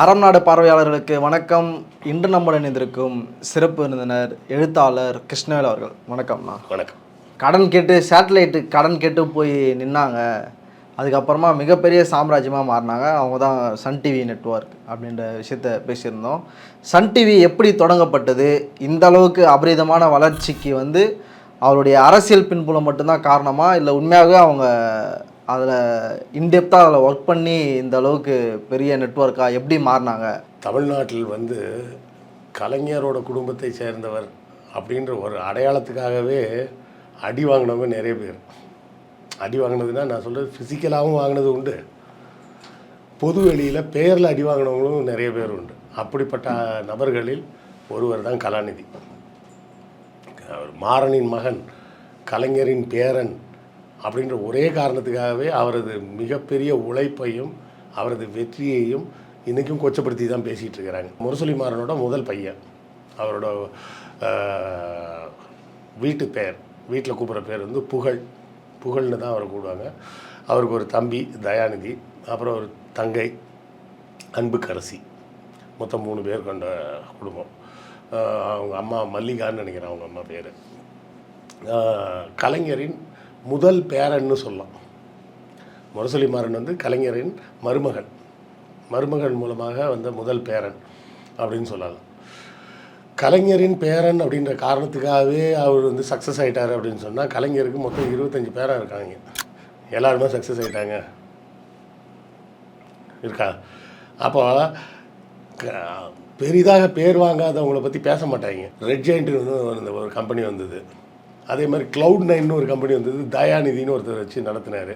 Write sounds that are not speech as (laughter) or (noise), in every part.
அறம் நாடு பார்வையாளர்களுக்கு வணக்கம். இன்று நம்முடன் இணைந்திருக்கும் சிறப்பு விருந்தினர் எழுத்தாளர் கிருஷ்ணவேல் அவர்கள். வணக்கம்ண்ணா வணக்கம். கடன் கேட்டு சேட்டலைட்டு கடன் கேட்டு போய் நின்னாங்க. அதுக்கப்புறமா மிகப்பெரிய சாம்ராஜ்யமாக மாறினாங்க. அவங்க தான் சன் டிவி நெட்வொர்க் அப்படின்ற விஷயத்த பேசியிருந்தோம். சன் டிவி எப்படி தொடங்கப்பட்டது? இந்த அளவுக்கு அபரிதமான வளர்ச்சிக்கு வந்து அவருடைய அரசியல் பின்புலம் மட்டும்தான் காரணமா? இல்லை உண்மையாகவே அவங்க அதில் இன்டெப்த்தாக அதில் ஒர்க் பண்ணி இந்த அளவுக்கு பெரிய நெட்வொர்க்காக எப்படி மாறினாங்க? தமிழ்நாட்டில் வந்து கலைஞரோட குடும்பத்தை சேர்ந்தவர் அப்படின்ற ஒரு அடையாளத்துக்காகவே அடி வாங்கினவங்க நிறைய பேர். அடி வாங்கினதுன்னா நான் சொல்கிறது ஃபிசிக்கலாகவும் வாங்கினது உண்டு. பொது வெளியில் பெயரில் அடி வாங்கினவங்களும் நிறைய பேர் உண்டு. அப்படிப்பட்ட நபர்களில் ஒருவர் தான் கலாநிதி. அவர் மாறனின் மகன் கலைஞரின் பேரன் அப்படின்ற ஒரே காரணத்துக்காகவே அவரது மிகப்பெரிய உழைப்பையும் அவரது வெற்றியையும் இன்றைக்கும் கொச்சப்படுத்தி தான் பேசிகிட்டு இருக்கிறாங்க. முரசொலி மாறனோட முதல் பையன். அவரோட வீட்டு பேர் வீட்டில் கூப்பிட்ற பேர் வந்து புகழ். புகழ்னு தான் அவரை கூப்பிடுவாங்க. அவருக்கு ஒரு தம்பி தயாநிதி அப்புறம் ஒரு தங்கை அன்புக்கரசி. மொத்தம் மூணு பேர் கொண்ட குடும்பம். அவங்க அம்மா மல்லிகான்னு நினைக்கிறேன் அவங்க அம்மா பேர். கலைஞரின் முதல் பேரன்னு சொல்லலாம். முரசொலி மாறன் வந்து கலைஞரின் மருமகன் மருமகன் மூலமாக வந்த முதல் பேரன் அப்படின்னு சொல்லலாம். கலைஞரின் பேரன் அப்படின்ற காரணத்துக்காகவே அவர் வந்து சக்ஸஸ் ஆகிட்டார் அப்படின்னு சொன்னால் கலைஞருக்கு மொத்தம் இருபத்தஞ்சி பேரன் இருக்காங்க. எல்லாருமே சக்ஸஸ் ஆகிட்டாங்க இருக்கா? அப்போ க- பெரிதாக பேர் வாங்காதவங்களை பற்றி பேச மாட்டாங்க. ரெட் ஜெயிண்ட்னு வந்து ஒரு கம்பெனி வந்தது. அதே மாதிரி க்ளவுட் நைன்னு ஒரு கம்பெனி வந்தது தயாநிதினு ஒருத்தர் வச்சு நடத்தினார்.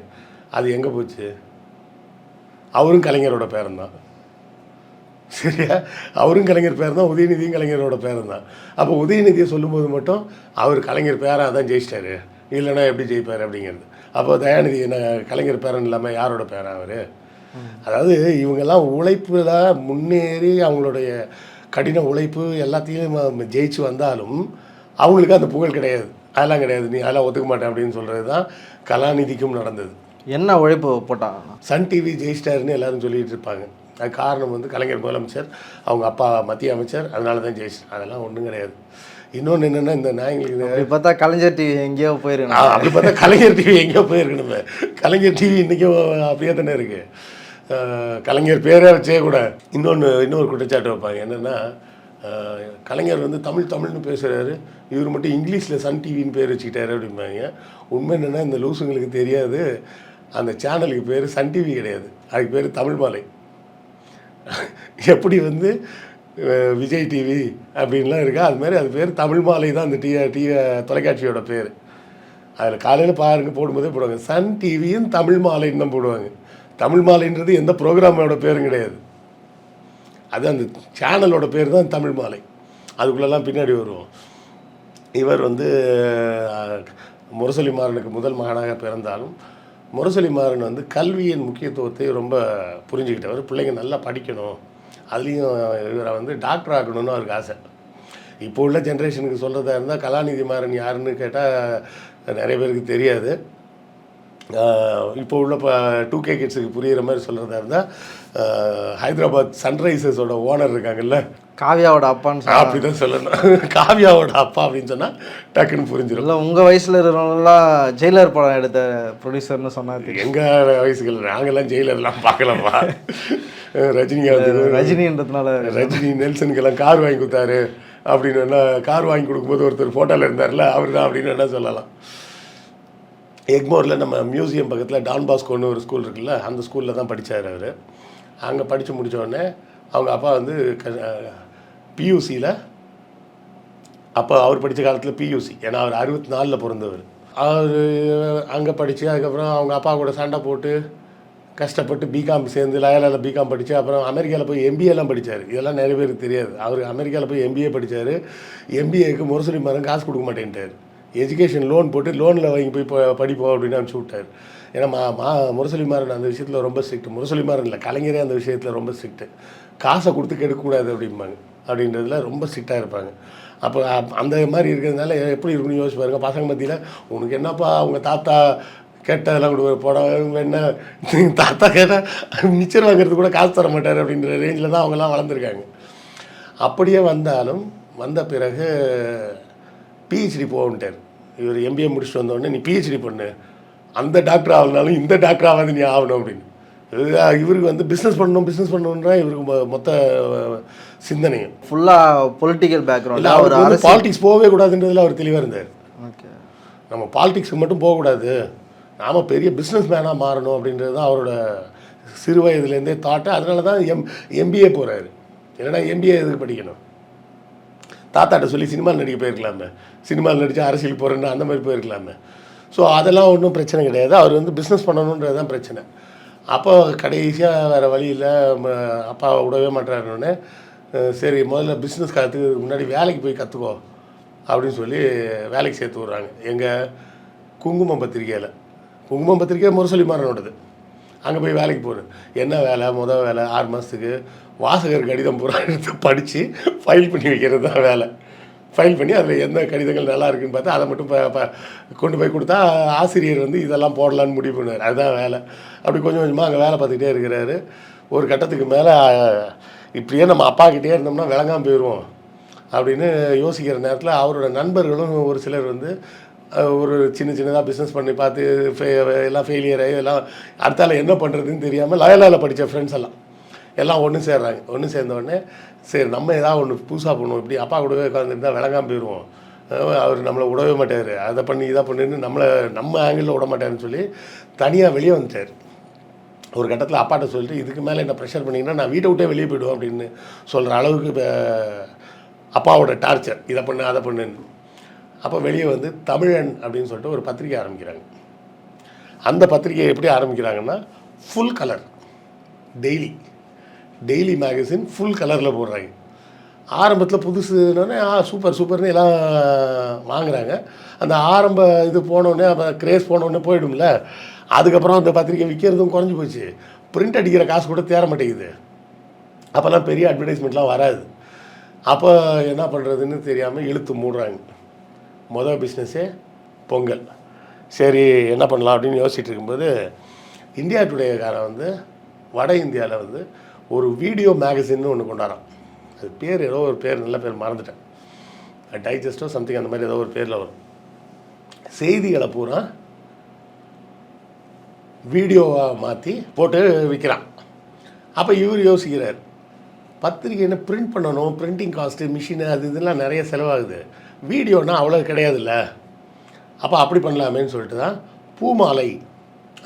அது எங்கே போச்சு? அவரும் கலைஞரோட பேரன்தான். சரியா? அவரும் கலைஞர் பேர் தான் உதயநிதியும் கலைஞரோட பேரன் தான் அப்போ உதயநிதியை சொல்லும்போது மட்டும் அவர் கலைஞர் பேராக அதான் ஜெயிச்சிட்டாரு. இல்லைன்னா எப்படி ஜெயிப்பார்? அப்படிங்கிறது. அப்போ தயாநிதி என்ன கலைஞர் பேரன் இல்லாமல் யாரோட பேரன் அவர்? அதாவது இவங்கெல்லாம் உழைப்பில் முன்னேறி அவங்களுடைய கடின உழைப்பு எல்லாத்தையும் ஜெயிச்சு வந்தாலும் அவங்களுக்கு அந்த புகழ் கிடையாது. அதெல்லாம் கிடையாது. நீ அதெல்லாம் ஒத்துக்க மாட்டேன் அப்படின்னு சொல்கிறது தான் கலாநிதிக்கும் நடந்தது. என்ன உழைப்பு போட்டாங்கண்ணா சன் டிவி ஜெயிச்சிட்டாருன்னு எல்லாரும் சொல்லிட்டு இருப்பாங்க. அது காரணம் வந்து கலைஞர் முதலமைச்சர் அவங்க அப்பா மத்திய அமைச்சர் அதனால தான் ஜெயிச்சு அதெல்லாம் ஒன்றும் கிடையாது. இன்னொன்று என்னென்னா இந்த நாயங்களுக்கு அப்படி பார்த்தா கலைஞர் டிவி எங்கேயோ போயிருக்கணும். அப்படி பார்த்தா கலைஞர் டிவி எங்கேயோ போயிருக்கணுமே. கலைஞர் டிவி இன்றைக்கும் அப்படியே தானே இருக்கு. அஹ், கலைஞர் பேரே வச்சே கூட இன்னொன்று இன்னொரு குற்றச்சாட்டு வைப்பாங்க. என்னென்னா கலைஞர் வந்து தமிழ் தமிழ்னு பேசுகிறாரு இவர் மட்டும் இங்கிலீஷில் சன் டிவின்னு பேர் வச்சுக்கிட்டாரு அப்படிம்பாங்க. உண்மை என்னென்னா இந்த லூசுங்களுக்கு தெரியாது. அந்த சேனலுக்கு பேர் சன் டிவி கிடையாது. அதுக்கு பேர் தமிழ் மாலை. எப்படி வந்து விஜய் டிவி அப்படின்லாம் இருக்கா? அது மாதிரி அது பேர் தமிழ் மாலை தான் அந்த டி டி தொலைக்காட்சியோட பேர். அதில் காலையில் பாருங்க போடும்போதே போடுவாங்க. சன் டிவியும் தமிழ் மாலைன்னு தான் போடுவாங்க. தமிழ் மாலைன்றது எந்த ப்ரோக்ராமோட பேரும் கிடையாது. அது அந்த சேனலோட பேர் தான் தமிழ் மாலை. அதுக்குள்ளெல்லாம் பின்னாடி வருவோம். இவர் வந்து முரசொலி மாறனுக்கு முதல் மகனாக பிறந்தாலும் முரசொலி மாறன் வந்து கல்வியின் முக்கியத்துவத்தை ரொம்ப புரிஞ்சுக்கிட்டவர். பிள்ளைங்க நல்லா படிக்கணும். அதுலேயும் இவரை வந்து டாக்டர் ஆகணும்னு அவருக்கு ஆசை. இப்போ உள்ள ஜென்ரேஷனுக்கு சொல்கிறதா இருந்தால் கலாநிதி மாறன் யாருன்னு கேட்டால் நிறைய பேருக்கு தெரியாது. இப்போ உள்ள இப்போ டூ கே கிட்ஸுக்கு புரிகிற மாதிரி சொல்கிறதா இருந்தால் ஹைதராபாத் சன்ரைசர்ஸோட ஓனர் இருக்காங்கல்ல. காவியாவோட அப்பான்னு அப்படி தான் சொல்லணும். (laughs) காவியாவோட அப்பா அப்படின்னு சொன்னால் டக்குன்னு புரிஞ்சிடும் இல்லை உங்கள் வயசில் இருக்கிறவங்களாம் ஜெயிலர் படம் எடுத்த ப்ரொடியூசர்னு சொன்னா தெரியும். எங்கள் வயசுகள் நாங்கெல்லாம் ஜெயிலர்லாம் பார்க்கலப்பா. (laughs) ரஜினிகாந்த் ரஜினின்றதுனால. ரஜினி நெல்சனுக்கெல்லாம் கார் வாங்கி கொடுத்தாரு அப்படின்னு கார் வாங்கி கொடுக்கும்போது ஒருத்தர் ஃபோட்டோவில் இருந்தார்ல அவர் தான் அப்படின்னு என்ன சொல்லலாம். எக்மோரில் நம்ம மியூசியம் பக்கத்தில் டான் பாஸ்கோன்னு ஒரு ஸ்கூல் இருக்குல்ல அந்த ஸ்கூலில் தான் படித்தார் அவர். அங்கே படித்து முடித்தோடனே அவங்க அப்பா வந்து க பியூசியில் அப்போ அவர் படித்த காலத்தில் பியூசி ஏன்னா அவர் அறுபத்தி நாலில் பிறந்தவர். அவர் அங்கே படித்து அதுக்கப்புறம் அவங்க அப்பா கூட சண்டை போட்டு கஷ்டப்பட்டு பிகாம் சேர்ந்து லயலாவில் பிகாம் படித்து அப்புறம் அமெரிக்காவில் போய் எம்பிஏலாம் படித்தார் இதெல்லாம் நிறைய பேருக்கு தெரியாது. அவர் அமெரிக்காவில் போய் எம்பிஏ படித்தார் எம்பிஏக்கு முரசொலி மரம் காசு கொடுக்க மாட்டேன்ட்டார். எஜுகேஷன் லோன் போட்டு லோனில் வாங்கி போய் படிப்போம் அப்படின்னு அனுப்பிச்சி விட்டார். ஏன்னா மா மா முரசொலிமாறன் அந்த விஷயத்தில் ரொம்ப ஸ்ட்ரிக்ட் முரசொலிமாறன் இல்லை கலைஞரே அந்த விஷயத்தில் ரொம்ப ஸ்ட்ரிக்ட்டு காசை கொடுத்து கெடுக்கக்கூடாது அப்படிம்பாங்க. அப்படின்றதுல ரொம்ப ஸ்ட்ரிக்டாக இருப்பாங்க. அப்போ அந்த மாதிரி இருக்கிறதுனால எப்படி இருக்குன்னு யோசிச்சு பாருங்க. பசங்க மத்தியில் உனக்கு என்னப்பா அவங்க தாத்தா கேட்டதெல்லாம் கொடுப்பாரு போட என்ன? (laughs) தாத்தா கேட்டால் மிச்சர் வாங்குறது கூட காசு தர மாட்டார் அப்படின்ற ரேஞ்சில் தான் அவங்கெல்லாம் வளர்ந்துருக்காங்க. அப்படியே வந்தாலும் வந்த பிறகு பிஹெச்டி போகன்ட்டார் இவர் எம்பிஏ முடிச்சுட்டு வந்தோடனே நீ பிஹெச்டி பண்ணு. அந்த டாக்டர் ஆகலனாலும் இந்த டாக்டர் ஆகாது நீ ஆகணும் அப்படின்னு. இவருக்கு வந்து பிஸ்னஸ் பண்ணணும் பிஸ்னஸ் பண்ணணுன்றா இவருக்கு மொத்த சிந்தனையும். ஃபுல்லாக பொலிட்டிக்கல் பேக்ரவுண்ட் அவர் வந்து பாலிடிக்ஸ் போகவே கூடாதுன்றதுல அவர் தெளிவாக இருந்தார். ஓகே. நம்ம பாலிடிக்ஸுக்கு மட்டும் போகக்கூடாது. நாம் பெரிய பிஸ்னஸ் மேனாக மாறணும் அப்படின்றது தான் அவரோட சிறு வயதுலேருந்தே தாட்டு அதனால தான் எம் எம்பிஏ போகிறாரு இல்லைன்னா எம்பிஏ எதுக்கு படிக்கணும்? தாத்தாட்ட சொல்லி சினிமாவில் நடிக்க போயிருக்கலாமே. சினிமாவில் நடித்து அரசியல் போகிறேன்னு அந்த மாதிரி போயிருக்கலாமே. ஸோ அதெல்லாம் ஒன்றும் பிரச்சனை கிடையாது. அவர் வந்து பிஸ்னஸ் பண்ணணுன்றது தான் பிரச்சனை. அப்போ கடைசியாக வேறு வழியில் அப்பா விடவே மாட்டாருன்னு சரி முதல்ல பிஸ்னஸ் கற்றுக்கிறதுக்கு முன்னாடி வேலைக்கு போய் கற்றுக்கோ அப்படின்னு சொல்லி வேலைக்கு சேர்த்து விட்றாங்க. எங்கள் குங்குமம் பத்திரிக்கையில் குங்குமம் பத்திரிக்கை முரசொலி மாறனோடது அங்கே போய் வேலைக்கு போகிறேன் என்ன வேலை? முதல் வேலை ஆறு மாதத்துக்கு வாசகர் கடிதம் பூரா எடுத்து படித்து ஃபைல் பண்ணி வைக்கிறது தான் வேலை. ஃபைல் பண்ணி அதில் எந்த கடிதங்கள் நல்லா இருக்குன்னு பார்த்தா அதை மட்டும் கொண்டு போய் கொடுத்தா ஆசிரியர் வந்து இதெல்லாம் போடலான்னு முடிவு பண்ணார். அதுதான் வேலை. அப்படி கொஞ்சம் கொஞ்சமாக அங்கே வேலை பார்த்துக்கிட்டே இருக்கிறாரு. ஒரு கட்டத்துக்கு மேலே இப்படியே நம்ம அப்பா கிட்டே இருந்தோம்னா விளங்காம போயிடுவோம் அப்படின்னு யோசிக்கிற நேரத்தில் அவரோட நண்பர்களும் ஒரு சிலர் வந்து ஒரு சின்ன சின்னதாக பிஸ்னஸ் பண்ணி பார்த்து எல்லாம் ஃபெயிலியர் ஆகி எல்லாம் அடுத்தால என்ன பண்ணுறதுன்னு தெரியாமல் லயலாவில் படித்த ஃப்ரெண்ட்ஸ் எல்லாம். எல்லாம் ஒன்று சேர்றாங்க. ஒன்று சேர்ந்த உடனே சரி நம்ம ஏதாவது ஒன்று புதுசாக பண்ணுவோம். இப்படி அப்பா கூடவே உட்காந்துருந்தா விளங்காமல் போயிடுவோம் அவர் நம்மளை விடவே மாட்டார். அதை பண்ணி இதை பண்ணுன்னு நம்மளை நம்ம ஆங்கிளில் விட மாட்டாருன்னு சொல்லி தனியாக வெளியே வந்துட்டார். ஒரு கட்டத்தில் அப்பாட்ட சொல்லிட்டு இதுக்கு மேலே என்ன ப்ரெஷர் பண்ணிங்கன்னா நான் வீட்டை விட்டே வெளியே போயிடுவோம் அப்படின்னு சொல்கிற அளவுக்கு இப்போ அப்பாவோட டார்ச்சர் இதை பண்ணு அதை பண்ணுன்னு. அப்போ வெளியே வந்து தமிழன் அப்படின்னு சொல்லிட்டு ஒரு பத்திரிக்கை ஆரம்பிக்கிறாங்க. அந்த பத்திரிக்கையை எப்படி ஆரம்பிக்கிறாங்கன்னா full colour daily daily magazine full கலரில் போடுறாங்க. ஆரம்பத்தில் புதுசுனோடனே ஆ சூப்பர் சூப்பர்னு எல்லாம் வாங்குறாங்க. அந்த ஆரம்ப இது போனோடனே அப்போ கிரேஸ் போனோடனே போயிடும்ல. அதுக்கப்புறம் அந்த பத்திரிக்கை விற்கிறதும் குறைஞ்சி போச்சு. பிரிண்ட் அடிக்கிற காசு கூட தேர மாட்டேங்குது. அப்போல்லாம் பெரிய அட்வர்டைஸ்மெண்ட்லாம் வராது. அப்போ என்ன பண்ணுறதுன்னு தெரியாமல் இழுத்து மூடுறாங்க. மொதல் பிஸ்னஸே பொங்கல். சரி என்ன பண்ணலாம் அப்படின்னு யோசிச்சுட்டு இருக்கும்போது இந்தியா டுடேக்காரன் வந்து வட இந்தியாவில் வந்து ஒரு வீடியோ மேகசின்னு ஒன்று கொண்டாடுறான் அது பேர் ஏதோ ஒரு பேர் நல்ல பேர் மறந்துட்டேன். டைஜஸ்டோ சம்திங் அந்த மாதிரி ஏதோ ஒரு பேரில் வரும். செய்திகளை பூரா வீடியோவாக மாற்றி போட்டு விற்கிறான் அப்போ இவர் யோசிக்கிறார் பத்திரிக்கைன்னு பிரிண்ட் பண்ணணும்? பிரிண்டிங் காஸ்ட்டு மிஷினு அது இதெல்லாம் நிறைய செலவாகுது. வீடியோனா அவ்வளோ கிடையாதுல்ல. அப்போ அப்படி பண்ணலாமேன்னு சொல்லிட்டு தான் பூமாலை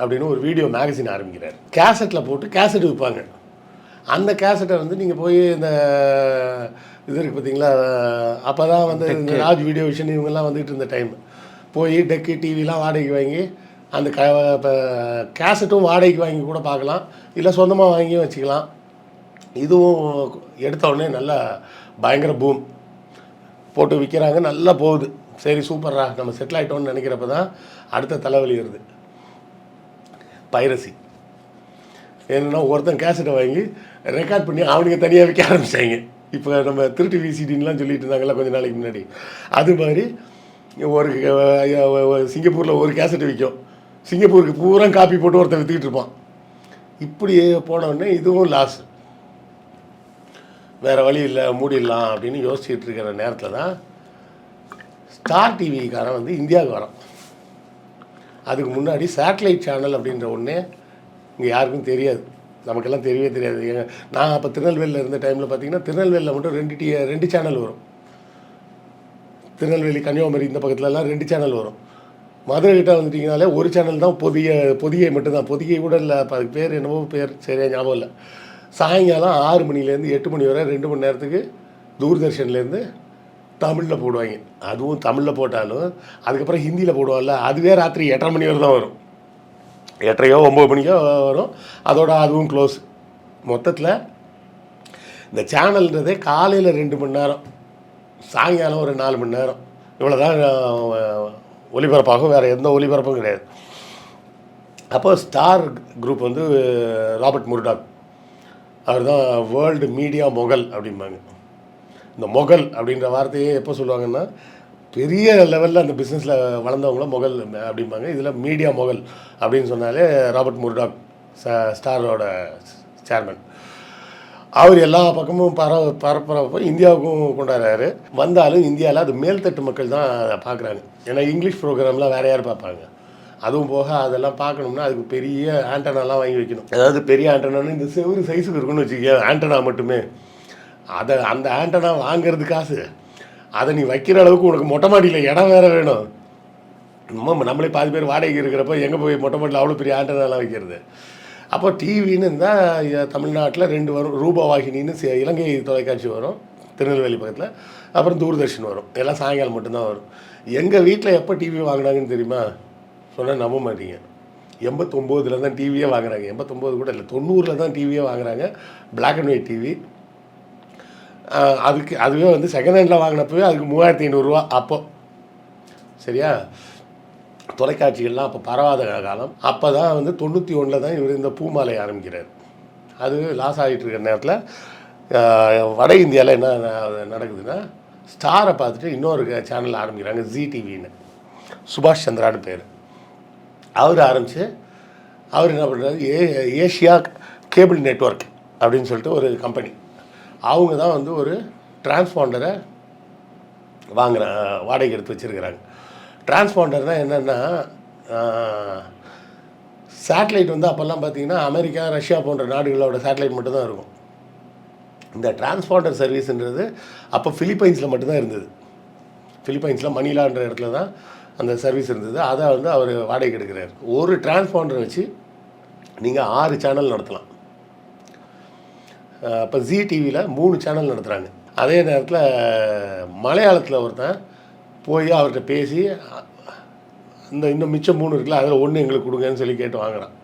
அப்படின்னு ஒரு வீடியோ மேகசின் ஆரம்பிக்கிறார். கேசட்டில் போட்டு கேசட் விற்பாங்க. அந்த கேசட்டை வந்து நீங்கள் போய் இந்த இது இருக்குது பார்த்தீங்களா அப்போ தான் வந்து இந்த ராஜ் வீடியோ விஷன் இவங்கெல்லாம் வந்துட்டு இருந்த டைம் போய் டெக்கு டிவிலாம் வாடகைக்கு வாங்கி அந்த க இப்போ கேசட்டும் வாடகைக்கு வாங்கி கூட பார்க்கலாம். இல்லை சொந்தமாக வாங்கியும் வச்சுக்கலாம். இதுவும் எடுத்த உடனே நல்லா பயங்கர பூம் போட்டு விற்கிறாங்க நல்லா போகுது. சரி சூப்பர்ரா நம்ம செட்டில் ஆகிட்டோம்னு நினைக்கிறப்ப தான் அடுத்த தலைவலி வருது. பைரசி. என்னென்னா ஒருத்தன் கேசட்டை வாங்கி ரெக்கார்ட் பண்ணி அவனுக்கு தனியாக விற்க ஆரம்பித்தாங்க இப்போ நம்ம திருட்டு விசிடின்லாம் சொல்லிட்டு இருந்தாங்கல்ல கொஞ்சம் நாளைக்கு முன்னாடி. அது மாதிரி ஒரு சிங்கப்பூரில் ஒரு கேசட் விற்கும் சிங்கப்பூருக்கு பூரா காப்பி போட்டு ஒருத்தன் விற்றுக்கிட்டு இருப்பான். இப்படி போன இதுவும் லாஸ் வேறு வழி இல்லை மூடிடலாம் அப்படின்னு யோசிச்சுட்டு இருக்கிற நேரத்தில் தான் ஸ்டார் டிவிக்காரன் வந்து இந்தியாவுக்கு வரான். அதுக்கு முன்னாடி சேட்டலைட் சேனல் அப்படின்ற ஒன்று இங்கே யாருக்கும் தெரியாது. நமக்கெல்லாம் தெரியவே தெரியாது. நான் அப்போ திருநெல்வேலியில் இருந்த டைமில் பார்த்தீங்கன்னா திருநெல்வேலியில் மட்டும் ரெண்டு டி ரெண்டு சேனல் வரும். திருநெல்வேலி கன்னியாகுமரி இந்த பக்கத்துலலாம் ரெண்டு சேனல் வரும். மதுரை கிட்ட வந்துட்டிங்கனாலே ஒரு சேனல் தான் பொதிய பொதிகை மட்டும்தான். பொதிகை கூட இல்லை அப்போ அதுக்கு பேர் என்னவோ பேர் சரியாக ஞாபகம் இல்லை. சாயங்காலம் ஆறு மணிலேருந்து எட்டு மணி வரை ரெண்டு மணி நேரத்துக்கு தூர்தர்ஷன்லேருந்து தமிழில் போடுவாங்க. அதுவும் தமிழில் போட்டாலும் அதுக்கப்புறம் ஹிந்தியில் போடுவாங்கல்ல அதுவே ராத்திரி எட்டரை மணி வரை தான் வரும். எட்டரையோ ஒம்பது மணிக்கோ வரும். அதோட அதுவும் க்ளோஸ் மொத்தத்தில் இந்த சேனல்ன்றதே காலையில் ரெண்டு மணி நேரம். சாயங்காலம் ஒரு நாலு மணி நேரம். இவ்வளோ தான் ஒளிபரப்பாகும். வேறு எந்த ஒளிபரப்பும் கிடையாது. அப்போ ஸ்டார் குரூப் வந்து ராபர்ட் முர்டாக். அவர் தான் வேர்ல்டு மீடியா மொகல் அப்படிம்பாங்க. இந்த மொகல் அப்படின்ற வார்த்தையே எப்போ சொல்லுவாங்கன்னா பெரிய லெவலில் அந்த பிஸ்னஸில் வளர்ந்தவங்கள முகல் அப்படிம்பாங்க. இதில் மீடியா முகல் அப்படின்னு சொன்னாலே ராபர்ட் முர்டாக் ஸ்டாரோட சேர்மன் அவர் எல்லா பக்கமும் பர பரப்புறப்போ இந்தியாவுக்கும் கொண்டாடுறாரு. வந்தாலும் இந்தியாவில் அது மேல்தட்டு மக்கள் தான் அதை பார்க்குறாங்க. ஏன்னா இங்கிலீஷ் ப்ரோக்ராம்லாம் வேற யார் பார்ப்பாங்க? அதுவும் போக அதெல்லாம் பார்க்கணும்னா அதுக்கு பெரிய ஆண்டனாலாம் வாங்கி வைக்கணும். அதாவது பெரிய ஆண்டனான்னு இந்த செவ்வறு சைஸுக்கு இருக்குன்னு வச்சுக்கோங்க ஆண்டனா மட்டுமே. அதை அந்த ஆண்டனா வாங்குறது காசு. அதை நீ வைக்கிற அளவுக்கு உனக்கு மொட்டை மாடியில் இடம் வேற வேணும். நம்ம நம்மளே பாதி பேர் வாடகைக்கு இருக்கிறப்ப எங்கே போய் மொட்டை மாடியில் அவ்வளோ பெரிய ஆண்டனாலாம் வைக்கிறது? அப்போ டிவின்னு இருந்தால் தமிழ்நாட்டில் ரெண்டு வரும் ரூபவாகினின்னு இலங்கை தொலைக்காட்சி வரும் திருநெல்வேலி பக்கத்தில். அப்புறம் தூர்தர்ஷன் வரும். எல்லாம் சாயங்காலம் மட்டும்தான் வரும். எங்கள் வீட்டில் எப்போ டிவி வாங்கினாங்கன்னு தெரியுமா? சொன்னால் நம்ப மாட்டீங்க. எண்பத்தொம்போதில் தான் டிவியே வாங்குறாங்க. எண்பத்தொம்போது கூட இல்லை தொண்ணூறில் தான் டிவியே வாங்குறாங்க. பிளாக் அண்ட் ஒயிட் டிவி அதுக்கு அதுவே வந்து செகண்ட் ஹேண்டில் வாங்கினப்பவே அதுக்கு மூவாயிரத்தி ஐநூறுரூவா அப்போ. சரியா? தொலைக்காட்சிகள்லாம் அப்போ பரவாத காலம். அப்போ தான் வந்து தொண்ணூற்றி ஒன்றில் தான் இவர் இந்த பூமாலை ஆரம்பிக்கிறார். அது லாஸ் ஆகிட்டு இருக்கிற நேரத்தில் வட இந்தியாவில் என்ன நடக்குதுன்னா ஸ்டாரை பார்த்துட்டு இன்னொரு சேனல் ஆரம்பிக்கிறாங்க ஜி டிவின்னு சுபாஷ் சந்திரான்னு பேர். அவர் ஆரம்பித்து அவர் என்ன பண்ணுறாரு ஏ ஏஷியா கேபிள் நெட்வொர்க் அப்படின்னு சொல்லிட்டு ஒரு கம்பெனி அவங்க தான் வந்து ஒரு டிரான்ஸ்பாண்டரை வாங்குற வாடகை எடுத்து வச்சுருக்கிறாங்க. டிரான்ஸ்பாண்டர்னால் என்னென்னா சேட்டலைட் வந்து அப்போல்லாம் பார்த்தீங்கன்னா அமெரிக்கா ரஷ்யா போன்ற நாடுகளோட சேட்டலைட் மட்டும்தான் இருக்கும். இந்த டிரான்ஸ்பாண்டர் சர்வீஸுன்றது அப்போ ஃபிலிப்பைன்ஸில் மட்டும்தான் இருந்தது. ஃபிலிப்பைன்ஸில் மணிலான்ற இடத்துல தான் அந்த சர்வீஸ் இருந்தது. அதை வந்து அவர் வாடகைக்கு எடுக்கிறார். ஒரு டிரான்ஸ்பாண்டர் வச்சு நீங்கள் ஆறு சேனல் நடத்தலாம். இப்போ ஜி டிவியில் மூணு சேனல் நடத்துகிறாங்க அதே நேரத்தில் மலையாளத்தில் ஒருத்தன் போய் அவர்கிட்ட பேசி இந்த இன்னும் மிச்சம் மூணு இருக்குல்ல அதில் ஒன்று எங்களுக்கு கொடுங்கன்னு சொல்லி கேட்டு வாங்குறான்.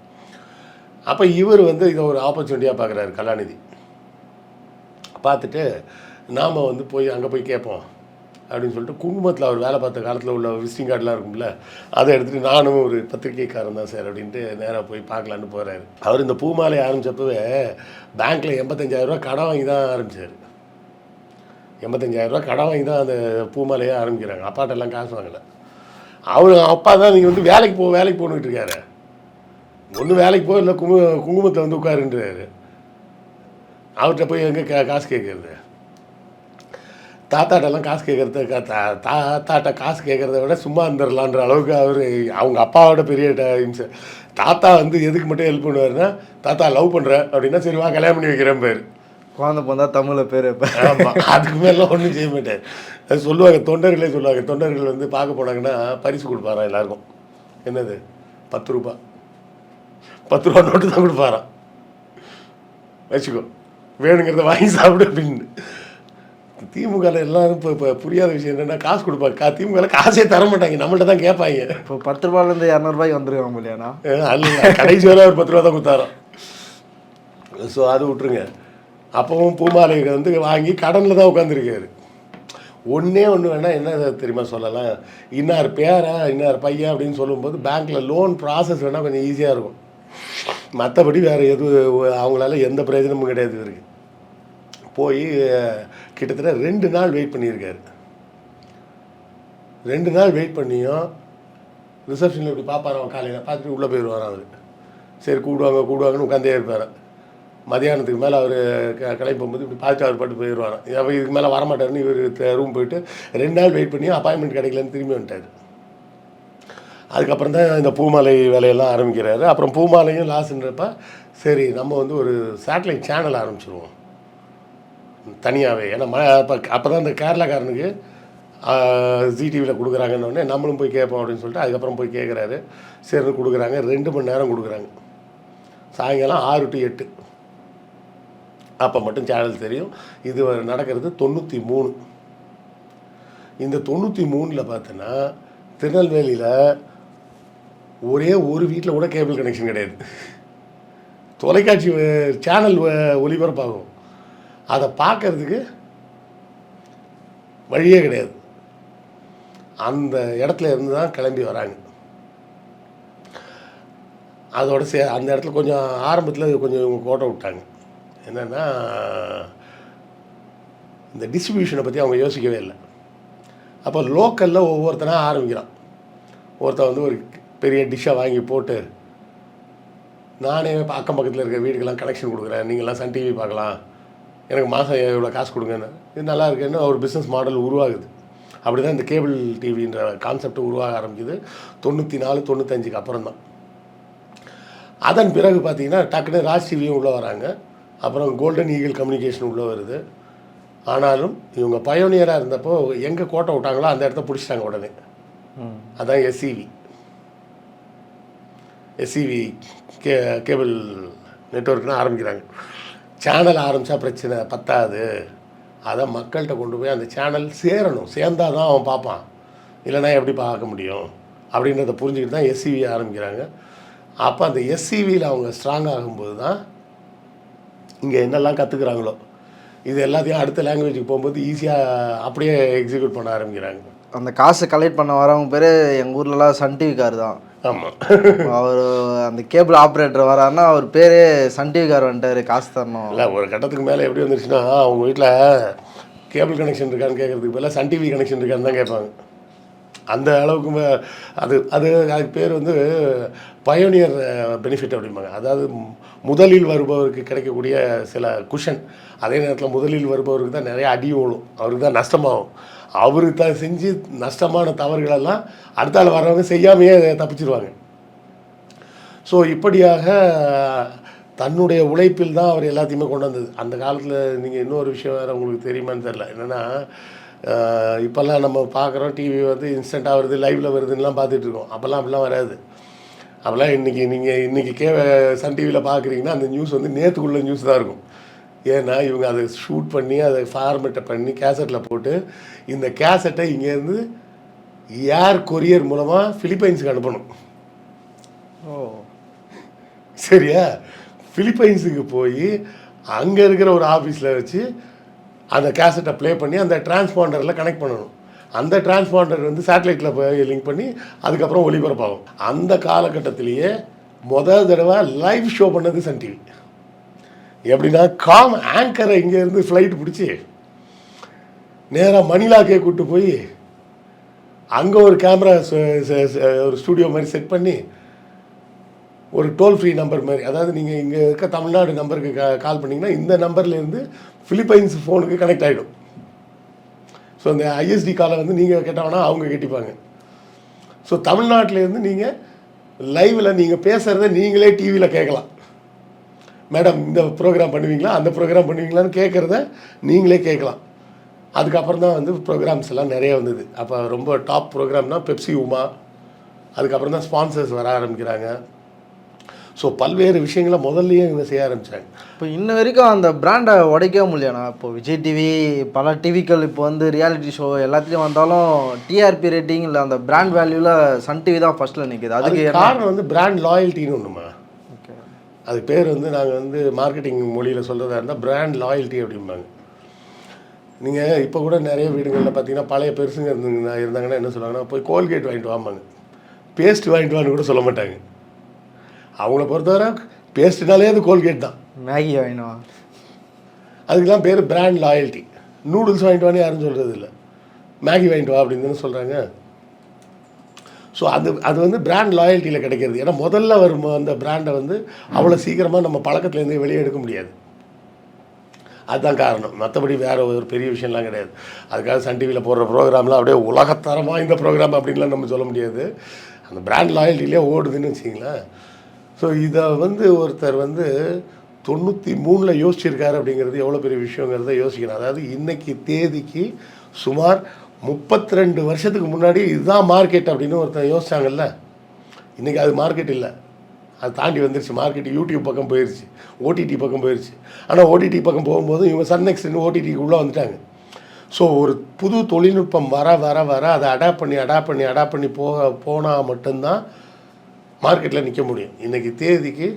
அப்போ இவர் வந்து இதை ஒரு ஆப்பர்ச்சுனிட்டியாக பார்க்குறாரு கலாநிதி. பார்த்துட்டு நாம் வந்து போய் அங்கே போய் கேட்போம். அப்படின்னு சொல்லிட்டு குங்குமத்தில் அவர் வேலை பார்த்த காலத்தில் உள்ள விசிட்டிங் கார்டெலாம் இருக்கும்ல அதை எடுத்துகிட்டு நானும் ஒரு பத்திரிக்கைக்காரன் தான் சார் அப்படின்ட்டு நேராக போய் பார்க்கலான்னு போகிறாரு அவர் இந்த பூமாலை ஆரம்பித்தப்பவே பேங்க்கில் எண்பத்தஞ்சாயிரரூவா கடன் வாங்கி தான் ஆரம்பித்தார் எண்பத்தஞ்சாயிரரூவா கடன் வாங்கி தான் அந்த பூமாலையே ஆரம்பிக்கிறாங்க. அப்பாட்டெல்லாம் காசு வாங்கலை. அவர் அப்பா தான் நீங்கள் வந்து வேலைக்கு போ வேலைக்கு போகணுட்டு இருக்காரு. ஒன்றும் வேலைக்கு போ இல்லை குங்கு குங்குமத்தை வந்து உட்காருன்றாரு. அவர்கிட்ட போய் எங்கே கா காசு கேட்குறது தாத்தாட்டெல்லாம் காசு கேட்குறது தாத்தாட்ட காசு கேட்குறத விட சும்மா இருந்துடலான்ற அளவுக்கு அவர் அவங்க அப்பாவோட பெரிய இம்சை. தாத்தா வந்து எதுக்கு மட்டும் ஹெல்ப் பண்ணுவாருன்னா தாத்தா லவ் பண்ணுறேன் அப்படின்னா சரி வா கல்யாணம் பண்ணி வைக்கிறேன் பேர். குழந்தை பிறந்தா தமிழில் பேர் ஆமாம் அதுக்கு மேலாம் ஒன்றும் செய்ய மாட்டார். அது சொல்லுவாங்க தொண்டர்களே சொல்லுவாங்க தொண்டர்கள் வந்து பார்க்க போனாங்கன்னா பரிசு கொடுப்பாராம் எல்லாருக்கும். என்னது? பத்து ரூபா. பத்து ரூபா நோட்டு தான் கொடுப்பாராம். வச்சுக்கோ. வேணுங்கிறத வாங்கி சாப்பிடு அப்படின்னு. திமுகவில் எல்லாரும் இப்போ இப்போ புரியாத விஷயம் என்னென்னா காசு கொடுப்பாங்க கா திமுகவில் காசே தர மாட்டாங்க நம்மள்ட்ட தான் கேட்பாங்க. இப்போ பத்து ரூபாயிலேருந்து இரநூறுபாய்க்கு வந்துருக்காங்க இல்லையாண்ணா அல்ல கடைசி வரை ஒரு பத்து ரூபா தான் கொடுத்தாரோம். ஸோ அது விட்ருங்க அப்பவும் பூமாலை வந்து வாங்கி கடனில் தான் உட்காந்துருக்காரு ஒன்றே ஒன்று வேணால் என்ன தெரியுமா சொல்லலாம்? இன்னார் பேரா இன்னார் பையன் அப்படின்னு சொல்லும்போது பேங்க்கில் லோன் ப்ராசஸ் வேணால் கொஞ்சம் ஈஸியாக இருக்கும். மற்றபடி வேறு எதுவும் அவங்களால எந்த பிரயோஜனமும் கிடையாது இவருக்கு. போய் கிட்டத்தட்ட ரெண்டு நாள் வெயிட் பண்ணியிருக்காரு. ரெண்டு நாள் வெயிட் பண்ணியும் ரிசப்ஷனில் இப்படி பார்ப்பாராம் காலையில். பார்த்துட்டு உள்ளே போயிடுவார் அவர். சரி கூடுவாங்க கூடுவாங்கன்னு உட்காந்தே இருப்பார். மதியானத்துக்கு மேலே அவர் க கிளம்பி போகும்போது இப்படி பார்த்துட்டு அவர் பாட்டு போயிடுவார். அவர் இதுக்கு மேலே வரமாட்டாருன்னு இவர் ரூம் போயிட்டு ரெண்டு நாள் வெயிட் பண்ணியும் அப்பாயின்மெண்ட் கிடைக்கலன்னு திரும்பி வந்துட்டார். அதுக்கப்புறம் தான் இந்த பூமாலை வேலையெல்லாம் ஆரம்பிக்கிறாரு. அப்புறம் பூமாலையும் லாஸ்ன்றப்ப சரி நம்ம வந்து ஒரு சேட்டலைட் சேனல் ஆரம்பிச்சிருவோம். தனியாகவே ஏன்னா ம அப்போ அப்போ தான் இந்த கேரளாக்காரனுக்கு ஜி டிவியில் கொடுக்குறாங்கன்னு நம்மளும் போய் கேட்போம் அப்படின்னு சொல்லிட்டு அதுக்கப்புறம் போய் கேட்குறாரு சரி கொடுக்குறாங்க. ரெண்டு மணி நேரம் கொடுக்குறாங்க. சாயங்காலம் ஆறு டு எட்டு. அப்போ மட்டும் சேனல் தெரியும். இது நடக்கிறது தொண்ணூற்றி மூணு. இந்த தொண்ணூற்றி மூணில் பார்த்தோன்னா திருநெல்வேலியில் ஒரே ஒரு வீட்டில் கூட கேபிள் கனெக்ஷன் கிடையாது. தொலைக்காட்சி சேனல் ஒளிபரப்பாகும் அதை பார்க்கறதுக்கு வழியே கிடையாது. அந்த இடத்துல இருந்து தான் கிளம்பி வராங்க. அதோட சே அந்த இடத்துல கொஞ்சம் ஆரம்பத்தில் கொஞ்சம் இவங்க கோட்டை விட்டாங்க. என்னென்னா இந்த டிஸ்ட்ரிபியூஷனை பற்றி அவங்க யோசிக்கவே இல்லை. அப்போ லோக்கலில் ஒவ்வொருத்தனாக ஆரம்பிக்கிறான். ஒருத்தன் வந்து ஒரு பெரிய டிஷ்ஷை வாங்கி போட்டு நானே அக்கம் பக்கத்தில் இருக்க வீடுக்கெல்லாம் கனெக்ஷன் கொடுக்குறேன். நீங்கள்லாம் சன் டிவி பார்க்கலாம். எனக்கு மாதம் இவ்வளோ காசு கொடுங்கன்னு. இது நல்லா இருக்குன்னு ஒரு பிஸ்னஸ் மாடல் உருவாகுது. அப்படி தான் இந்த கேபிள் டிவின்ற கான்செப்ட் உருவாக ஆரம்பிக்குது. தொண்ணூற்றி நாலு தொண்ணூத்தஞ்சுக்கு அப்புறம் தான் அதன் பிறகு பார்த்தீங்கன்னா டக்குன்னு ராஜ் டிவியும் உள்ளே வராங்க. அப்புறம் கோல்டன் ஈகிள் கம்யூனிகேஷன் உள்ளே வருது. ஆனாலும் இவங்க பயோனியராக இருந்தப்போ எங்கே கோட்டை விட்டாங்களோ அந்த இடத்த பிடிச்சிட்டாங்க உடனே. அதான் எஸ்சிவி எஸ்சிவி கே கேபிள் நெட்ஒர்க்னு ஆரம்பிக்கிறாங்க. சேனல் ஆரம்பித்தா பிரச்சனை பத்தாது. அதை மக்கள்கிட்ட கொண்டு போய் அந்த சேனல் சேரணும். சேர்ந்தால் தான் அவன் பார்ப்பான். இல்லைன்னா எப்படி பார்க்க முடியும்? அப்படின்றத புரிஞ்சுக்கிட்டு தான் எஸ்சிவி ஆரம்பிக்கிறாங்க. அப்போ அந்த எஸ்சிவியில் அவங்க ஸ்ட்ராங் ஆகும்போது தான் இங்கே என்னெல்லாம் கற்றுக்குறாங்களோ இது எல்லாத்தையும் அடுத்த லாங்குவேஜுக்கு போகும்போது ஈஸியாக அப்படியே எக்ஸிக்யூட் பண்ண ஆரம்பிக்கிறாங்க. அந்த காசு கலெக்ட் பண்ண வரவங்க பேர் எங்கள் ஊர்லலாம் சன் டிவிக்கார் தான். ஆமாம் அவர் அந்த கேபிள் ஆப்ரேட்டர் வராருன்னா அவர் பேரே சன் டிவிக்கார் வந்துட்டாரு காசு தரணும். இல்லை ஒரு கட்டத்துக்கு மேலே எப்படி வந்துருச்சுன்னா அவங்க வீட்டில் கேபிள் கனெக்ஷன் இருக்கான்னு கேட்குறதுக்கு பதிலாக சன் டிவி கனெக்ஷன் இருக்கான்னு தான் கேட்பாங்க. அந்த அளவுக்கு அது அது அதுக்கு பேர் வந்து பயோனியர் பெனிஃபிட் அப்படிம்பாங்க. அதாவது முதலில் வருபவருக்கு கிடைக்கக்கூடிய சில குஷன் அதே நேரத்தில் முதலில் வருபவருக்கு தான் நிறைய அடி விழும் அவருக்கு தான் நஷ்டமாகும். அவர் த செஞ்சு நஷ்டமான தவறுகளெல்லாம் அடுத்த ஆள் வர்றவங்க செய்யாமையே தப்பிச்சிருவாங்க. ஸோ இப்படியாக தன்னுடைய உழைப்பில் தான் அவர் எல்லாத்தையுமே கொண்டு வந்தது. அந்த காலத்தில் நீங்கள் இன்னொரு விஷயம் வேறு உங்களுக்கு தெரியுமான்னு தெரில என்னென்னா இப்போல்லாம் நம்ம பார்க்குறோம் டிவி வந்து இன்ஸ்டண்ட்டாக வருது லைவில் வருதுன்னெலாம் பார்த்துட்ருக்கோம் அப்போல்லாம் அப்படிலாம் வராது. அப்போல்லாம் இன்றைக்கி நீங்கள் இன்றைக்கி கே சன் டிவியில் பார்க்குறீங்கன்னா அந்த நியூஸ் வந்து நேற்றுக்குள்ள நியூஸ் தான் இருக்கும். ஏன்னா இவங்க அதை ஷூட் பண்ணி அதை ஃபார்மேட்டை பண்ணி கேசட்டில் போட்டு இந்த கேசட்டை இங்கேருந்து ஏர் கொரியர் மூலமாக ஃபிலிப்பைன்ஸுக்கு அனுப்பணும். ஓ. சரியா? பிலிப்பைன்ஸுக்கு போய் அங்கே இருக்கிற ஒரு ஆஃபீஸில் வச்சு அந்த கேசட்டை ப்ளே பண்ணி அந்த டிரான்ஸ்பாண்டரில் கனெக்ட் பண்ணணும். அந்த டிரான்ஸ்பாண்டர் வந்து சேட்டலைட்டில் போய் லிங்க் பண்ணி அதுக்கப்புறம் ஒளிபரப்பாகும். அந்த காலகட்டத்திலேயே முதல் தடவை லைவ் ஷோ பண்ணது சன் டிவி. எப்படின்னா காம் ஆங்கரை இங்கேருந்து ஃப்ளைட் பிடிச்சி நேராக மணிலாக்கே கூப்பிட்டு போய் அங்கே ஒரு கேமரா ஒரு ஸ்டூடியோ மாதிரி செட் பண்ணி ஒரு டோல் ஃப்ரீ நம்பர் மாதிரி. அதாவது நீங்கள் இங்கே இருக்க தமிழ்நாடு நம்பருக்கு கா கால் பண்ணிங்கன்னா இந்த நம்பர்லேருந்து ஃபிலிப்பைன்ஸ் ஃபோனுக்கு கனெக்ட் ஆகிடும் ஸோ அந்த ஐஎஸ்டி காலை வந்து நீங்கள் கேட்டாங்கன்னா அவங்க கேட்டிப்பாங்க. ஸோ தமிழ்நாட்டிலேருந்து நீங்கள் லைவில் நீங்கள் பேசுகிறத நீங்களே டிவியில் கேட்கலாம். மேடம் இந்த ப்ரோக்ராம் பண்ணுவீங்களா? அந்த ப்ரோக்ராம் பண்ணுவீங்களான்னு கேட்குறத நீங்களே கேட்கலாம். அதுக்கப்புறம் தான் வந்து ப்ரோக்ராம்ஸ் எல்லாம் நிறைய வந்தது. அப்போ ரொம்ப டாப் ப்ரோக்ராம்னா பெப்சி உமா அதுக்கப்புறம் தான் ஸ்பான்சர்ஸ் வர ஆரம்பிக்கிறாங்க. ஸோ பல்வேறு விஷயங்களை முதல்லயே இவங்க செய்ய ஆரம்பித்தாங்க இப்போ இன்ன வரைக்கும் அந்த பிராண்டை உடைக்கவே முடியலண்ணா இப்போ விஜய் டிவி பல டிவிக்கள் இப்போ வந்து ரியாலிட்டி ஷோ எல்லாத்துலேயும் வந்தாலும் டிஆர்பி ரேட்டிங் இல்லை அந்த பிராண்ட் வேல்யூவில் சன் டிவி தான் ஃபர்ஸ்ட்டில் நிற்குது அதுக்கு காரணம் வந்து பிராண்ட் லாயல்ட்டின்னு ஒன்றுமா ஓகே. அதுக்கு பேர் வந்து நாங்கள் வந்து மார்க்கெட்டிங் மொழியில் சொல்கிறதா இருந்தால் பிராண்ட் லாயல்ட்டி அப்படிம்பாங்க. நீங்கள் இப்போ கூட நிறைய வீடுகளில் பார்த்தீங்கன்னா பழைய பெருசுங்க இருந்துங்க இருந்தாங்கன்னா என்ன சொல்லுவாங்கன்னா போய் கோல்கேட் வாங்கிட்டு வாம்பாங்க. பேஸ்ட் வாங்கிட்டு வான்னு கூட சொல்ல மாட்டாங்க. அவங்கள பொறுத்தவரை பேஸ்ட்னாலே அது கோல்கேட் தான். மேகி வேணும் அதுக்கெல்லாம் பேர் பிராண்ட் லாயல்ட்டி நூடுல்ஸ் வாங்கிட்டு வான்னு யாரும் சொல்கிறது இல்லை. மேகி வாங்கிட்டு வா அப்படின்னு தானே சொல்கிறாங்க ஸோ அது அது வந்து பிராண்ட் லாயல்ட்டியில் கிடைக்கிறது. ஏன்னா முதல்ல வரும் அந்த பிராண்டை வந்து அவ்வளோ சீக்கிரமாக நம்ம பழக்கத்துலேருந்து வெளியே எடுக்க முடியாது. அதுதான் காரணம். மற்றபடி வேறு ஒரு பெரிய விஷயம்லாம் கிடையாது. அதுக்காக சன் டிவியில் போடுற ப்ரோக்ராம்லாம் அப்படியே உலகத்தரமாக இந்த ப்ரோக்ராம் அப்படின்லாம் நம்ம சொல்ல முடியாது. அந்த பிராண்ட் லாயல்ட்டிலே ஓடுதுன்னு வச்சிங்களேன் ஸோ இதை வந்து ஒருத்தர் வந்து தொண்ணூற்றி மூணில் யோசிச்சிருக்காரு அப்படிங்கிறது எவ்வளோ பெரிய விஷயங்கிறத யோசிக்கணும். அதாவது இன்னைக்கு தேதிக்கு சுமார் முப்பத்தி ரெண்டு வருஷத்துக்கு முன்னாடி இதுதான் மார்க்கெட் அப்படின்னு ஒருத்தர் யோசிச்சாங்கல்ல. இன்றைக்கி அது மார்க்கெட் இல்லை. அது தாண்டி வந்துருச்சு. மார்க்கெட் யூடியூப் பக்கம் போயிடுச்சு ஓடிடி பக்கம் போயிடுச்சு ஆனால் ஓடிடி பக்கம் போகும்போது இவங்க சன் நெக்ஸ்ட் ஓடிடிக்கு உள்ளே வந்துட்டாங்க. ஸோ ஒரு புது தொழில்நுட்பம் வர வர வர அதை அடாப்ட் பண்ணி அடாப்ட் பண்ணி அடாப்ட் பண்ணி போக போனால் மட்டும்தான் மார்க்கெட்டில் நிற்க முடியும். இன்றைக்கி தேதிக்கு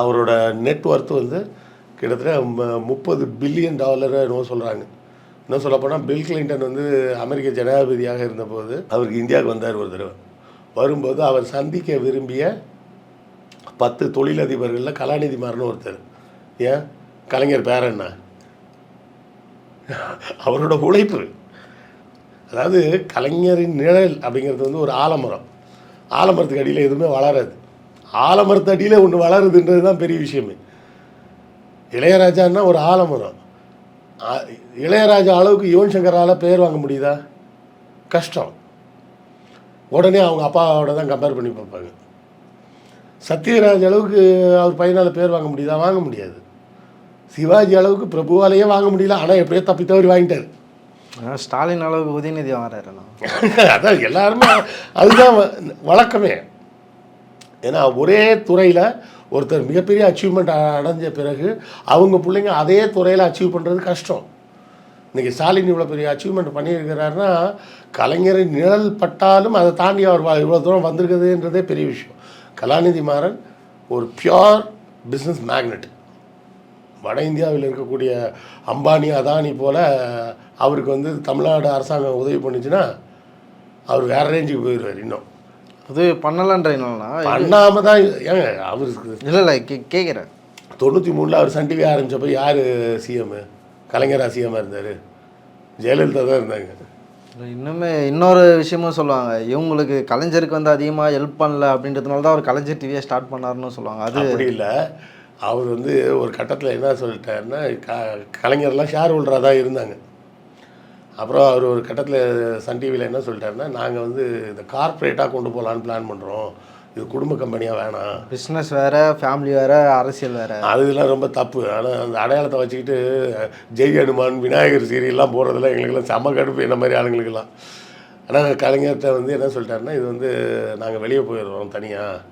அவரோட நெட்ஒர்த் வந்து கிட்டத்தட்ட முப்பது பில்லியன் டாலர் என்னவோ சொல்கிறாங்க இன்னும் சொல்லப்போனால் பில் கிளின்டன் வந்து அமெரிக்க ஜனாதிபதியாக இருந்தபோது அவருக்கு இந்தியாவுக்கு வந்தார் ஒரு தடவை. வரும்போது அவர் சந்திக்க விரும்பிய பத்து தொழிலதிபர்களில் கலாநிதி ஒருத்தர். ஏன்? கலைஞர் பேர் என்ன? அவரோட உழைப்பு. அதாவது கலைஞரின் நிழல் அப்படிங்கிறது வந்து ஒரு ஆலமரம். ஆலமரத்துக்கு அடியில் எதுவுமே வளராது. ஆலமரத்து அடியில் ஒன்று வளருதுன்றது தான் பெரிய விஷயமே. இளையராஜான்னா ஒரு ஆலமரம். இளையராஜா அளவுக்கு யுவன் சங்கரால் பேர் வாங்க முடியுதா? கஷ்டம். உடனே அவங்க அப்பாவோட தான் கம்பேர் பண்ணி பார்ப்பாங்க. சத்யராஜ் அளவுக்கு அவர் பையனால் பேர் வாங்க முடியுதா? வாங்க முடியாது. சிவாஜி அளவுக்கு பிரபுவாலேயே வாங்க முடியல. ஆனால் எப்படியோ தப்பி தவறி வாங்கிட்டார். ஸ்டாலின் அளவுக்கு உதயநிதி வாங்குறாருண்ணா (laughs) அதான் எல்லாருமே அதுதான் வழக்கமே. ஏன்னா ஒரே துறையில் ஒருத்தர் மிகப்பெரிய அச்சீவ்மெண்ட் அடைஞ்ச பிறகு அவங்க பிள்ளைங்க அதே துறையில் அச்சீவ் பண்ணுறது கஷ்டம். இன்றைக்கி ஸ்டாலின் இவ்வளோ பெரிய அச்சீவ்மெண்ட் பண்ணியிருக்கிறாருன்னா கலைஞரின் நிழல் பட்டாலும் அதை தாண்டி அவர் இவ்வளோ தூரம் வந்திருக்குதுன்றதே பெரிய விஷயம். கலாநிதி மாறன் ஒரு பியோர் பிஸ்னஸ் மேக்னெட் வட இந்தியாவில் இருக்கக்கூடிய அம்பானி அதானி போல் அவருக்கு வந்து தமிழ்நாடு அரசாங்கம் உதவி பண்ணுச்சுன்னா அவர் வேற ரேஞ்சுக்கு போயிடுவார் இன்னும். அது பண்ணலன்ற என்னன்னா பண்ணாம தான் ஏங்க அவருக்கு இல்லை இல்லை கே கேட்குறேன் தொண்ணூற்றி மூணில் அவர் சன் டிவி ஆரம்பிச்சப்போ யார் சிஎம் கலைஞரா சிஎம்மாக இருந்தார்? ஜெயலலிதா தான் இருந்தாங்க. இன்னுமே இன்னொரு விஷயமும் சொல்லுவாங்க. இவங்களுக்கு கலைஞருக்கு வந்து அதிகமாக ஹெல்ப் பண்ணல அப்படின்றதுனால தான் அவர் கலைஞர் டிவியை ஸ்டார்ட் பண்ணாருன்னு சொல்லுவாங்க. அது அப்படி இல்லை. அவர் வந்து ஒரு கட்டத்தில் என்ன சொல்லிட்டாருன்னா க கலைஞர்லாம் ஷேர் ஹோல்டராக தான் இருந்தாங்க. அப்புறம் அவர் ஒரு கட்டத்தில் சன் டிவியில் என்ன சொல்லிட்டாருன்னா நாங்கள் வந்து இந்த கார்ப்பரேட்டாக கொண்டு போகலான்னு பிளான் பண்ணுறோம் இது குடும்ப கம்பெனியாக வேணாம். பிஸ்னஸ் வேற ஃபேமிலி வேற அரசியல் வேற. அதெல்லாம் ரொம்ப தப்பு. ஆனால் அந்த அடையாளத்தை வச்சுக்கிட்டு ஜெய் ஹனுமான் விநாயகர் சீரியல்லாம் போடுறதுல எங்களுக்கெல்லாம் செம்ம கடுப்பு என்ன மாதிரி ஆளுங்களுக்கெல்லாம். ஆனால் கலைஞர்கிட்ட வந்து என்ன சொல்லிட்டாருன்னா இது வந்து நாங்கள் வெளியே போயிடுறோம் தனியாக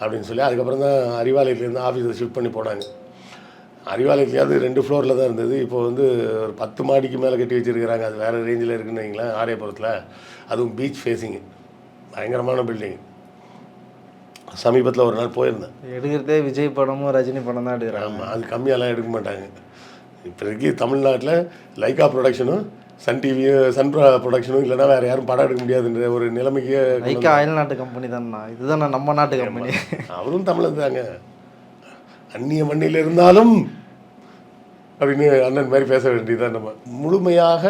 அப்படின்னு சொல்லி அதுக்கப்புறம் தான் அறிவாலயத்துலேருந்து ஆஃபீஸை ஷிஃப்ட் பண்ணி போனாங்க. அறிவாலயத்துலையாவது ரெண்டு ஃப்ளோரில் தான் இருந்தது. இப்போ வந்து ஒரு பத்து மாடிக்கு மேலே கட்டி வச்சுருக்கிறாங்க. அது வேறு ரேஞ்சில் இருக்குன்னு வைங்களேன் ஆரியபுரத்தில். அதுவும் பீச் ஃபேஸிங்கு பயங்கரமான பில்டிங் சமீபத்தில் ஒரு நாள் போயிருந்தேன். எடுக்கிறதே விஜய் படமும் ரஜினி படம் தான் எடுக்கிறாங்க. ஆமாம் அது கம்மியாலாம் எடுக்க மாட்டாங்க. இப்போதைக்கு தமிழ்நாட்டில் லைக்கா ப்ரொடக்ஷனும் சன் டிவியும் சன் ப்ரொடக்ஷனும் இல்லைன்னா வேறு யாரும் படம் எடுக்க முடியாதுன்ற ஒரு நிலைமைக்கு ஐக்கா அயல் நாட்டு கம்பெனி தான்ண்ணா. இதுதான் நம்ம நாட்டு கம்பெனி அவரும் தமிழன் தாங்க. அந்நிய மண்ணில் இருந்தாலும் அப்படின்னு அண்ணன் மாதிரி பேச வேண்டியதுதான் நம்ம. முழுமையாக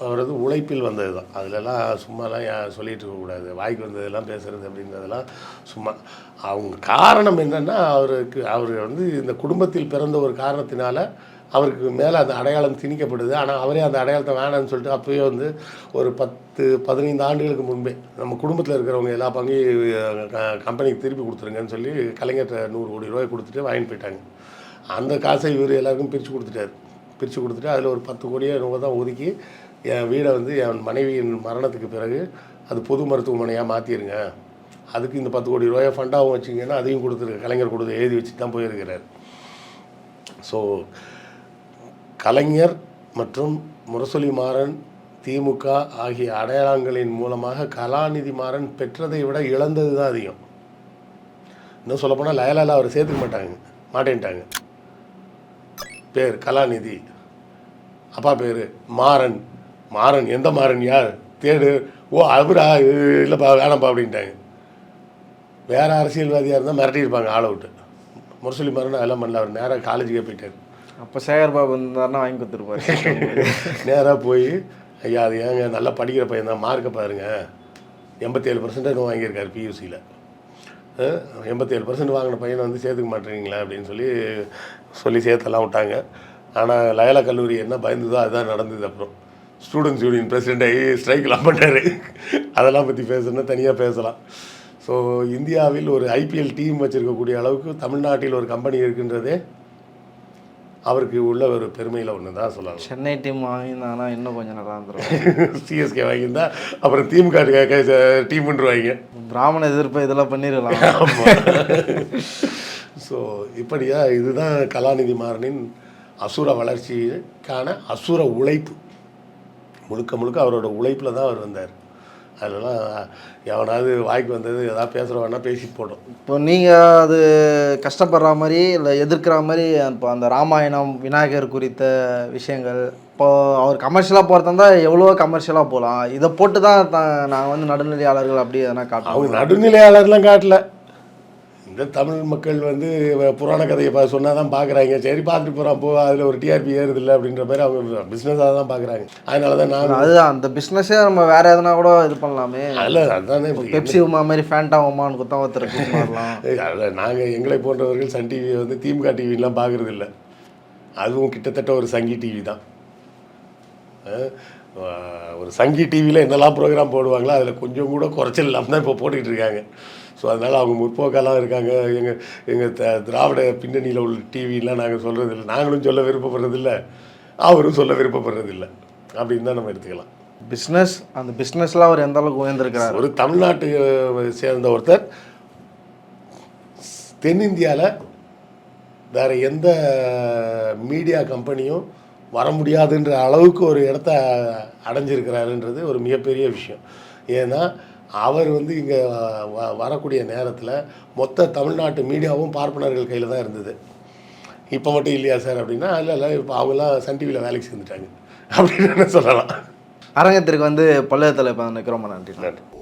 அவரது உழைப்பில் வந்தது தான் அதிலெல்லாம் சும்மாலாம் யா- சொல்லிட்டு இருக்கக்கூடாது வாய்க்கு வந்ததெல்லாம் பேசுகிறது அப்படின்றதெல்லாம் சும்மா அவங்க காரணம் என்னென்னா அவருக்கு அவர் வந்து இந்த குடும்பத்தில் பிறந்த ஒரு காரணத்தினால அவருக்கு மேலே அந்த அடையாளம் திணிக்கப்படுது. ஆனால் அவரே அந்த அடையாளத்தை வேணாம்னு சொல்லிட்டு அப்போயே வந்து ஒரு பத்து பதினைந்து ஆண்டுகளுக்கு முன்பே நம்ம குடும்பத்தில் இருக்கிறவங்க எல்லா பங்கையும் க- கம்பெனிக்கு திருப்பி கொடுத்துருங்கன்னு சொல்லி கலைஞர்கிட்ட நூறு கோடி ரூபாய் கொடுத்துட்டு வாங்கிட்டு போயிட்டாங்க. அந்த காசை இவர் எல்லாருக்கும் பிரித்து கொடுத்துட்டாரு. பிரித்து கொடுத்துட்டு அதில் ஒரு பத்து கோடியை நம்ம தான் ஒதுக்கி என் வீடை வந்து என் மனைவியின் மரணத்துக்கு பிறகு அது பொது மருத்துவமனையாக மாற்றிடுங்க அதுக்கு இந்த பத்து கோடி ரூபாயை ஃபண்டாகவும் வச்சிங்கன்னா அதையும் கொடுத்துருக்கு கலைஞர் கொடுத்து எழுதி வச்சு தான் போயிருக்கிறார். ஸோ கலைஞர் மற்றும் முரசொலி மாறன் திமுக ஆகிய அடையாளங்களின் மூலமாக கலாநிதி மாறன் பெற்றதை விட இழந்தது தான் அதிகம். இன்னும் சொல்லப்போனால் லயலாலா அவர் சேர்த்துக்க மாட்டாங்க மாட்டேன்ட்டாங்க. பேர் கலாநிதி அப்பா பேர் மாறன். மாறன் எந்த மாறன் யார்? தேடு. ஓ அவரா? இல்லைப்பா வேணாம்ப்பா அப்படின்ட்டாங்க. வேற அரசியல்வாதியாக இருந்தால் மிரட்டியிருப்பாங்க ஆளை விட்டு. முரசொலி மாறன் அதெல்லாம் பண்ணல. அவர் நேராக காலேஜுக்கே போயிட்டார். அப்போ சேகர் பாபு இருந்தாருன்னா வாங்கி கொடுத்துருப்பாரு. (laughs) நேராக போய் ஐயா அது ஏங்க நல்லா படிக்கிற பையன் தான் மார்க்கை பாருங்க. எண்பத்தேழு பர்சன்டேஜ் வாங்கியிருக்காரு பியூசியில் எண்பத்தேழு பர்சன்ட் வாங்கின பையனை வந்து சேர்த்துக்க மாட்டேறீங்களா அப்படின்னு சொல்லி சொல்லி சேர்த்தெல்லாம் விட்டாங்க. ஆனால் லயலா கல்லூரி என்ன பயந்துதோ அதுதான் நடந்தது அப்புறம். ஸ்டூடெண்ட்ஸ் யூனியன் பிரசிடென்ட் ஆகி ஸ்ட்ரைக்கெலாம் பண்ணார் அதெல்லாம் பற்றி பேசணும்னா தனியாக பேசலாம். ஸோ இந்தியாவில் ஒரு ஐபிஎல் டீம் வச்சுருக்கக்கூடிய அளவுக்கு தமிழ்நாட்டில் ஒரு கம்பெனி இருக்குன்றதே அவருக்கு உள்ள ஒரு பெருமையில் ஒன்று தான் சொல்லலாம். சென்னை டீம் வாங்கியிருந்தாங்கன்னா இன்னும் கொஞ்சம் நல்லா இருந்துரும் சிஎஸ்கே வாங்கியிருந்தா அப்புறம் திமுக டீம்ன்றவாங்க. பிராமண எதிர்ப்பு இதெல்லாம் பண்ணிடலாம். ஸோ இப்படியா இதுதான் கலாநிதி மாறனின் அசுர வளர்ச்சிக்கான அசுர உழைப்பு. முழுக்க முழுக்க அவரோட உழைப்பில் தான் அவர் வந்தார். அதெல்லாம் எவனாவது வாய்க்கு வந்தது எதாவது பேசுகிறவனா பேசிட்டு போட்டோம் இப்போ நீங்கள் அது கஷ்டப்படுற மாதிரி இல்லை எதிர்க்கிற மாதிரி இப்போ அந்த ராமாயணம் விநாயகர் குறித்த விஷயங்கள் இப்போ அவர் கமர்ஷியலாக போகிறதா இருந்தால் எவ்வளோ கமர்ஷியலாக போகலாம் இதை போட்டு தான் நாங்கள் வந்து நடுநிலையாளர்கள் அப்படி எதனா காட்டுவோம் அவங்க நடுநிலையாளர்லாம் காட்டல. இந்த தமிழ் மக்கள் வந்து புராண கதையை பா சொன்னால் தான் பார்க்குறாங்க சரி பார்த்துட்டு போகிறான் போ அதில் ஒரு டிஆர்பி ஏறுது இல்லை அப்படின்ற மாதிரி அவங்க பிஸ்னஸாக தான் பார்க்குறாங்க அதனால தான் நான் அதுதான் அந்த பிஸ்னஸே நம்ம வேற எதுனா கூட இது பண்ணலாமே. அதில் அதுதானே பெப்சி உமா மாதிரி ஃபேண்டா உமான்னு குத்தா ஒருத்தருக்கு (laughs) அதில் நாங்கள் எங்களை போன்றவர்கள் சன் டிவி வந்து திமுக டிவிலாம் பார்க்குறது இல்லை அதுவும் கிட்டத்தட்ட ஒரு சங்கி டிவி தான். ஒரு சங்கி டிவியில் என்னெல்லாம் ப்ரோக்ராம் போடுவாங்களோ அதில் கொஞ்சம் கூட குறைச்சல் இல்லாமல் தான் இப்போ போட்டுக்கிட்டு இருக்காங்க. ஸோ அதனால் அவங்க முற்போக்கெல்லாம் இருக்காங்க. எங்கள் எங்கள் த திராவிட பின்னணியில் உள்ள டிவிலாம் நாங்கள் சொல்கிறது இல்லை நாங்களும் சொல்ல விருப்பப்படுறதில்ல. அவரும் சொல்ல விருப்பப்படுறதில்ல. அப்படின்னு தான் நம்ம எடுத்துக்கலாம். பிஸ்னஸ் அந்த பிஸ்னஸ்ல அவர் எந்த அளவுக்கு உயர்ந்திருக்கிறாரு? ஒரு தமிழ்நாட்டு சேர்ந்த ஒருத்தர். தென்னிந்தியாவில் வேற எந்த மீடியா கம்பெனியும் வர முடியாதுன்ற அளவுக்கு ஒரு இடத்த அடைஞ்சிருக்கிறாருன்றது ஒரு மிகப்பெரிய விஷயம். ஏன்னா அவர் வந்து இங்கே வ வரக்கூடிய நேரத்தில் மொத்த தமிழ்நாட்டு மீடியாவும் பார்ப்பனர்கள் கையில் தான் இருந்தது. இப்போ மட்டும் இல்லையா சார் அப்படின்னா இல்லை இல்லை இப்போ அவங்களாம் சன் டிவியில் வேலைக்கு சேர்ந்துட்டாங்க. அப்படின்னு சொல்லலாம். அரங்கத்திற்கு வந்து பல்வேறு தலைப்பு நிற்கிறோம் நன்றி. நன்றி.